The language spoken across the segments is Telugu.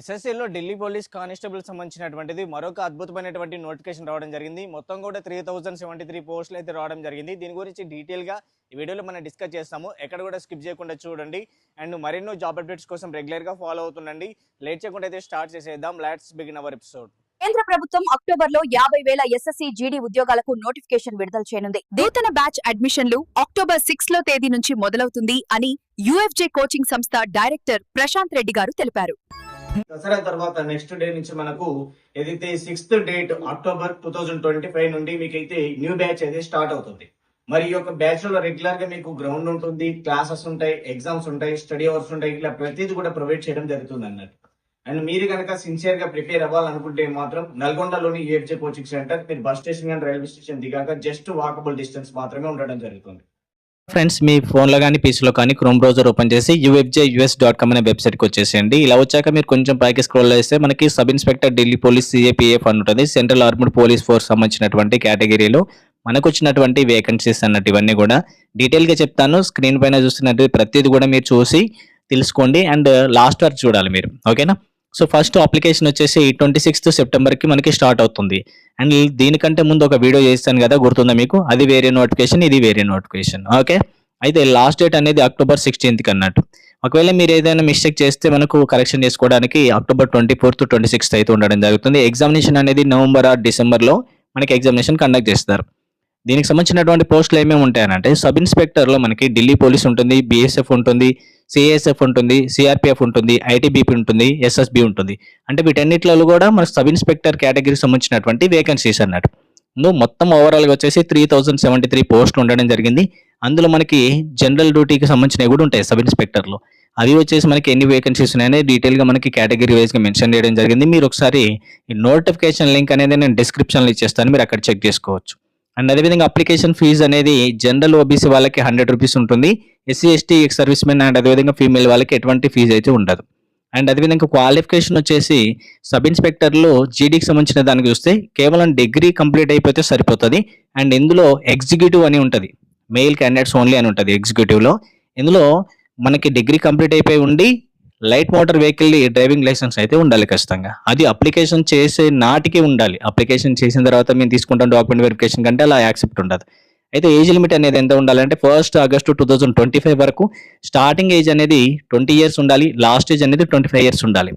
ఎస్ఎస్సీలో ఢిల్లీ పోలీస్ కానిస్టేబుల్ సంబంధించినటువంటిది మరొక అద్భుతమైనటువంటి నోటిఫికేషన్ రావడం జరిగింది. మొత్తం కూడా త్రీ థౌసండ్ సెవెంటీ త్రీ పోస్టులు అయితే రావడం జరిగింది. దీని గురించి డీటెయిల్గా ఈ వీడియోలో మనం డిస్కస్ చేస్తాము. ఎక్కడ కూడా స్కిప్ చేయకుండా చూడండి. అండ్ మరెన్నో జాబ్ అప్డేట్స్ కోసం రెగ్యులర్గా ఫాలో అవుతుండండి. లేట్ చేయకుండా అయితే స్టార్ట్ చేసేద్దాం. లెట్స్ బిగిన్ అవర్ ఎపిసోడ్ కేంద్ర ప్రభుత్వం అక్టోబర్లో యాభై వేల ఎస్ఎస్సీ జీడీ ఉద్యోగాలకు నోటిఫికేషన్ విడుదల చేయనుంది. నూతన బ్యాచ్ అడ్మిషన్లు అక్టోబర్ సిక్స్లో తేదీ నుంచి మొదలవుతుంది అని యుఎఫ్జే కోచింగ్ సంస్థ డైరెక్టర్ ప్రశాంత్ రెడ్డి గారు తెలిపారు. దసరా తర్వాత నెక్స్ట్ డే నుంచి మనకు ఏదైతే sixth date October two thousand twenty five నుండి మీకైతే న్యూ బ్యాచ్ అయితే స్టార్ట్ అవుతుంది. మరి ఈ యొక్క బ్యాచ్లో రెగ్యులర్గా మీకు గ్రౌండ్ ఉంటుంది క్లాసెస్ ఉంటాయి ఎగ్జామ్స్ ఉంటాయి స్టడీ అవర్స్ ఉంటాయి ఇట్లా ప్రతిదీ కూడా ప్రొవైడ్ చేయడం జరుగుతుంది అన్నట్టు. అండ్ మీరు కనుక సిన్సియర్గా ప్రిపేర్ అవ్వాలనుకుంటే మాత్రం నల్గొండలోని యూఎఫ్జే కోచింగ్ సెంటర్ మీరు bus station and railway station దిగాక జస్ట్ వాకబుల్ డిస్టెన్స్ మాత్రమే ఉండడం జరుగుతుంది. ఫ్రెండ్స్ మీ ఫోన్లో కానీ పీసీలో కానీ క్రోమ్ బ్రౌజర్ ఓపెన్ చేసి యూఎఫ్జే యూఎస్ డాట్ కామ్ అనే వెబ్సైట్కి వచ్చేసేయండి. ఇలా వచ్చాక మీరు కొంచెం పైకి స్క్రోల్ చేస్తే మనకి sub inspector Delhi police CAPF అని ఉంటుంది. సెంట్రల్ ఆర్మ్డ్ పోలీస్ ఫోర్స్ సంబంధించినటువంటి కేటగిరీలో మనకు వచ్చినటువంటి వేకెన్సీస్ అన్నట్టు ఇవన్నీ కూడా డీటెయిల్గా చెప్తాను. స్క్రీన్ పైన చూస్తున్నట్టు ప్రతిదీ కూడా మీరు చూసి తెలుసుకోండి. అండ్ లాస్ట్ వరకు చూడాలి మీరు. ఓకేనా? సో ఫస్ట్ అప్లికేషన్ వచ్చేసి ట్వంటీ సిక్స్త్ సెప్టెంబర్కి మనకి స్టార్ట్ అవుతుంది. అండ్ దీనికంటే ముందు ఒక వీడియో చేస్తాను కదా గుర్తుందా మీకు? అది వేరే నోటిఫికేషన్ ఇది వేరే నోటిఫికేషన్ ఓకే అయితే లాస్ట్ డేట్ అనేది అక్టోబర్ సిక్స్టీన్త్కి అన్నట్టు ఒకవేళ మీరు ఏదైనా మిస్టేక్ చేస్తే మనకు కరెక్షన్ చేసుకోవడానికి October twenty fourth twenty sixth అయితే ఉండడం జరుగుతుంది. ఎగ్జామినేషన్ అనేది నవంబర్ ఆర్ డిసెంబర్లో మనకి ఎగ్జామినేషన్ కండక్ట్ చేస్తారు. దీనికి సంబంధించినటువంటి పోస్టులు ఏమేమి ఉంటాయనంటే సబ్ ఇన్స్పెక్టర్లో మనకి ఢిల్లీ పోలీస్ ఉంటుంది బీఎస్ఎఫ్ ఉంటుంది సిఎస్ఎఫ్ ఉంటుంది సిఆర్పిఎఫ్ ఉంటుంది ఐటీబీపీ ఉంటుంది ఎస్ఎస్బి ఉంటుంది. అంటే వీటన్నిటిలో కూడా మన సబ్ ఇన్స్పెక్టర్ కేటగిరీకి సంబంధించినటువంటి వేకెన్సీస్ అన్నట్టు నువ్వు మొత్తం ఓవరాల్గా వచ్చేసి త్రీ థౌసండ్ సెవెంటీ త్రీ పోస్టులు ఉండడం జరిగింది. అందులో మనకి జనరల్ డ్యూటీకి సంబంధించినవి కూడా ఉంటాయి సబ్ ఇన్స్పెక్టర్లో. అవి వచ్చేసి మనకి ఎన్ని వేకెన్సీస్ ఉన్నాయని డీటెయిల్గా మనకి కేటగిరీ వైజ్గా మెన్షన్ చేయడం జరిగింది. మీరు ఒకసారి ఈ నోటిఫికేషన్ లింక్ అనేది నేను డిస్క్రిప్షన్లో ఇచ్చేస్తాను మీరు అక్కడ చెక్ చేసుకోవచ్చు. అండ్ అదేవిధంగా అప్లికేషన్ ఫీజు అనేది జనరల్ ఓబీసీ వాళ్ళకి హండ్రెడ్ రూపీస్ ఉంటుంది. SC ST service men and అదేవిధంగా ఫీమేల్ వాళ్ళకి ఎటువంటి ఫీజు అయితే ఉండదు. అండ్ అదేవిధంగా క్వాలిఫికేషన్ వచ్చేసి సబ్ ఇన్స్పెక్టర్లు జీడీకి సంబంధించిన దానికి చూస్తే కేవలం డిగ్రీ కంప్లీట్ అయిపోతే సరిపోతుంది. అండ్ ఇందులో ఎగ్జిక్యూటివ్ అని ఉంటుంది. మెయిల్ క్యాండిడేట్స్ ఓన్లీ అని ఉంటుంది ఎగ్జిక్యూటివ్లో ఇందులో మనకి డిగ్రీ కంప్లీట్ అయిపోయి ఉండి light motor vehicle driving licence అయితే ఉండాలి ఖచ్చితంగా. అది అప్లికేషన్ చేసే నాటికి ఉండాలి. అప్లికేషన్ చేసిన తర్వాత మేము తీసుకుంటాం డాక్యుమెంట్ వెరిఫికేషన్ కంటే అలా యాక్సెప్ట్ ఉండదు. అయితే ఏజ్ లిమిట్ అనేది ఎంత ఉండాలంటే first August two thousand twenty five వరకు స్టార్టింగ్ ఏజ్ అనేది ట్వంటీ ఇయర్స్ ఉండాలి. లాస్ట్ ఏజ్ అనేది ట్వంటీ ఫైవ్ ఇయర్స్ ఉండాలి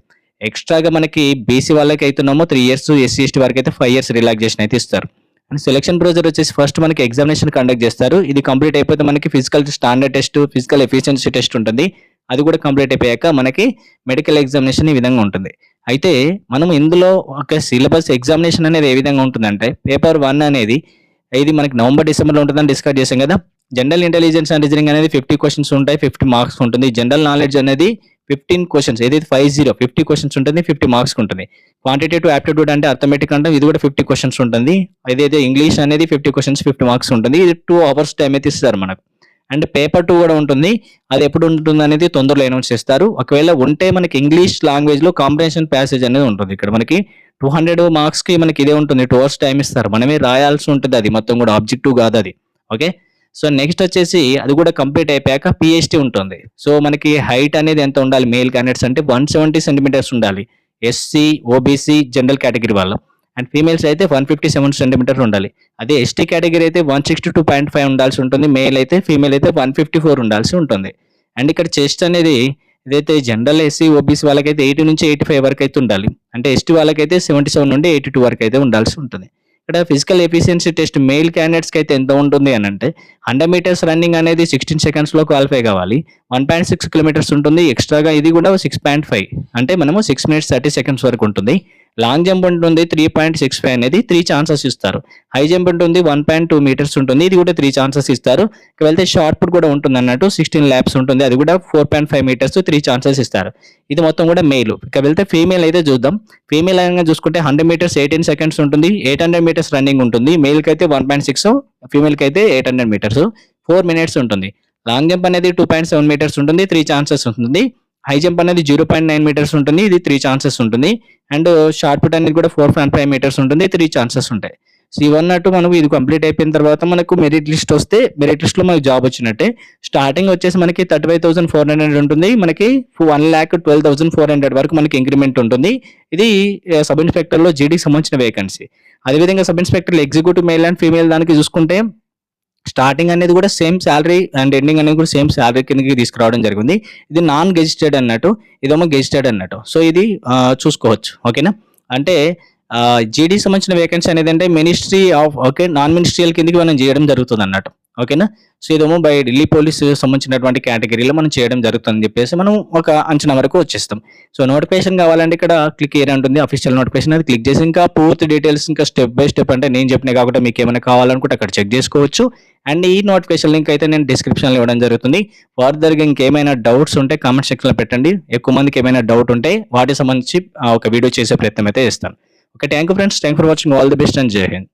ఎక్స్ట్రాగా మనకి బీసీ వాళ్ళకి అవుతున్నామో త్రీ ఇయర్స్ ఎస్సీ ఎస్టీ వరకు అయితే ఫైవ్ ఇయర్స్ రిలాక్సేషన్ అయితే ఇస్తారు. అండ్ సెలక్షన్ ప్రొసీజర్ వచ్చేసి ఫస్ట్ మనకి ఎగ్జామినేషన్ కండక్ట్ చేస్తారు. ఇది కంప్లీట్ అయిపోతే మనకి physical standard test physical efficiency test ఉంటుంది. అది కూడా కంప్లీట్ అయిపోయాక మనకి మెడికల్ ఎగ్జామినేషన్ ఈ విధంగా ఉంటుంది. అయితే మనం ఇందులో ఒక సిలబస్ ఎగ్జామినేషన్ అనేది ఏ విధంగా ఉంటుందంటే పేపర్ వన్ అనేది ఇది మనకి నవంబర్ డిసెంబర్లో ఉంటుందని డిస్కస్ చేసాం కదా. జనరల్ ఇంటెలిజెన్స్ అండ్ రీజనింగ్ అనేది ఫిఫ్టీ క్వశ్చన్స్ ఉంటాయి ఫిఫ్టీ మార్క్స్ ఉంటుంది. జనరల్ నాలెడ్జ్ అనేది ఫిఫ్టీన్ క్వశ్చన్స్ ఏదైతే ఫైవ్ జీరో ఫిఫ్టీ క్వశ్చన్స్ ఉంటుంది ఫిఫ్టీ మార్క్స్ ఉంటుంది. క్వాంటిటేటివ్ యాప్టిట్యూడ్ అంటే అర్థమెటిక్ అంటే ఇది కూడా ఫిఫ్టీ క్వశ్చన్స్ ఉంటుంది. ఏదైతే ఇంగ్లీష్ అనేది ఫిఫ్టీ క్వశ్చన్స్ ఫిఫ్టీ మార్క్స్ ఉంటుంది. ఇది టూ అవర్స్ టైం అయితే ఇస్తారు మనకు. అండ్ పేపర్ టూ కూడా ఉంటుంది. అది ఎప్పుడు ఉంటుంది అనేది తొందరలో అనౌన్స్ చేస్తారు. ఒకవేళ ఉంటే మనకి ఇంగ్లీష్ లాంగ్వేజ్లో ప్యాసేజ్ అనేది ఉంటుంది. ఇక్కడ మనకి టూ హండ్రెడ్ మార్క్స్కి మనకి ఇదే ఉంటుంది. టూ అవర్స్ టైం ఇస్తారు. మనమే రాయాల్సి ఉంటుంది అది. మొత్తం కూడా ఆబ్జెక్టివ్ కాదు అది. ఓకే సో నెక్స్ట్ వచ్చేసి అది కూడా కంప్లీట్ అయిపోయాక పిహెచ్డి ఉంటుంది. సో మనకి హైట్ అనేది ఎంత ఉండాలి? మేల్ క్యాండిడేట్స్ అంటే వన్ సెవెంటీ సెంటీమీటర్స్ ఉండాలి. ఎస్సీ ఓబీసీ జనరల్ కేటగిరీ వాళ్ళం. అండ్ ఫీమేల్స్ అయితే వన్ ఫిఫ్టీ సెవెన్ సెంటీమీటర్ ఉండాలి. అదే ఎస్టీ కేటగిరీ అయితే one sixty two point five ఉండాల్సి ఉంటుంది. మేల్ అయితే ఫీమేల్ అయితే వన్ ఫిఫ్టీ ఫోర్ ఉండాల్సి ఉంటుంది. అండ్ ఇక్కడ చెస్ట్ అనేది ఇదైతే జనరల్ ఎస్సీ ఓబీసీ వాళ్ళకైతే ఎయిటీ నుంచి ఎయిటీ ఫైవ్ వరకు అయితే ఉండాలి. అంటే ఎస్టీ వాళ్ళకైతే సెవెంటీ సెవెన్ నుండి ఎయిటీ టూ వరకు అయితే ఉండాల్సి ఉంటుంది. ఇక్కడ ఫిజికల్ ఎఫిషియన్సీ టెస్ట్ మెయిల్ క్యాండిడేట్స్కి అయితే ఎంత ఉంటుంది అని అంటే హండ్రెడ్ మీటర్స్ రన్నింగ్ అనేది సిక్స్టీన్ సెకండ్స్లో క్వాలిఫై కావాలి. వన్ పాయింట్ సిక్స్ కిలోమీటర్స్ ఉంటుంది. ఎక్స్ట్రాగా ఇది కూడా సిక్స్ పాయింట్ ఫైవ్ అంటే మనము సిక్స్ మినిట్స్ థర్టీ సెకండ్స్ వరకు ఉంటుంది. లాంగ్ జంప్ ఉంటుంది త్రీ పాయింట్ సిక్స్ ఫైవ్ అనేది త్రీ ఛాన్సెస్ ఇస్తారు. హై జంప్ ఉంటుంది వన్ పాయింట్ టూ మీటర్స్ ఉంటుంది. ఇది కూడా త్రీ ఛాన్సెస్ ఇస్తారు. ఇక వెళ్తే షార్ట్ పుట్ కూడా ఉంటుంది అన్నట్టు సిక్స్టీన్ ల్యాబ్స్ ఉంటుంది. అది కూడా four point five metres three chances ఇస్తారు. ఇది మొత్తం కూడా మెయిల్ ఇక వెళ్తే ఫీమేల్ అయితే చూద్దాం. ఫీమేల్ అయినా చూసుకుంటే హండ్రెడ్ మీటర్స్ ఎయిటీన్ సెకండ్స్ ఉంటుంది. ఎయిట్ హండ్రెడ్ మీటర్స్ రన్నింగ్ ఉంటుంది. మేల్కి అయితే వన్ పాయింట్ సిక్స్ ఫీమేల్కి అయితే eight hundred metres four minutes ఉంటుంది. లాంగ్ జంప్ అనేది టూ పాయింట్ సెవెన్ మీటర్స్ ఉంటుంది. త్రీ ఛాన్సెస్ ఉంటుంది. హై జంప్ అనేది జీరో పాయింట్ నైన్ మీటర్స్ ఉంటుంది. ఇది త్రీ ఛాన్సెస్ ఉంటుంది. అండ్ షార్ట్ పుట్ అనేది కూడా ఫోర్ పాయింట్ ఫైవ్ మీటర్స్ ఉంటుంది. త్రీ ఛాన్సెస్ ఉంటాయి. సో ఇవన్నట్టు మనం ఇది కంప్లీట్ అయిపోయిన తర్వాత మనకు మెరిట్ లిస్ట్ వస్తే మెరిట్ లిస్ట్లో మనకు జాబ్ వచ్చినట్టే. స్టార్టింగ్ వచ్చేసి మనకి thirty five thousand four hundred ఉంటుంది. మనకి one lakh twelve thousand four hundred వరకు మనకి ఇంక్రిమెంట్ ఉంటుంది. ఇది సబ్ ఇన్స్పెక్టర్లో జీడీకి సంబంధించిన వేకెన్సీ అదేవిధంగా sub inspector executive male and female దానికి చూసుకుంటే స్టార్టింగ్ అనేది కూడా సేమ్ శాలరీ అండ్ ఎండింగ్ అనేది కూడా సేమ్ శాలరీ కిందకి తీసుకురావడం జరిగింది. ఇది నాన్ గెజిటెడ్ అన్నట్టు ఇదేమో గెజిటెడ్ అన్నట్టు. సో ఇది చూసుకోవచ్చు. ఓకేనా? అంటే జీడీ సంబంధించిన వేకెన్సీ అనేది అంటే ministry of okay non ministerial కిందకి మనం చేయడం జరుగుతుంది అన్నట్టు. ఓకేనా? సో ఇదేమో బై ఢిల్లీ పోలీసు సంబంధించినటువంటి కేటగిరీలో మనం చేయడం జరుగుతుందని చెప్పేసి మనం ఒక అంచనా వరకు వచ్చేస్తాం. సో నోటిఫికేషన్ కావాలంటే ఇక్కడ క్లిక్ ఏరియా ఉంటుంది అఫీషియల్ నోటిఫికేషన్ అది క్లిక్ చేసి ఇంకా పూర్తి డీటెయిల్స్ ఇంకా స్టెప్ బై స్టెప్ అంటే నేను చెప్పిన కాకుండా మీకు ఏమైనా కావాలనుకుంటే అక్కడ చెక్ చేసుకోవచ్చు. అండ్ ఈ నోటిఫికేషన్ లింక్ అయితే నేను డిస్క్రిప్షన్లో ఇవ్వడం జరుగుతుంది. ఫర్దర్గా ఇంకేమైనా డౌట్స్ ఉంటే కామెంట్ సెక్షన్లో పెట్టండి. ఎక్కువ మందికి ఏమైనా డౌట్ ఉంటే వాటికి సంబంధించి ఒక వీడియో చేసే ప్రయత్నం అయితే చేస్తాను. Okay thank you friends thank for watching all the best and జై హింద్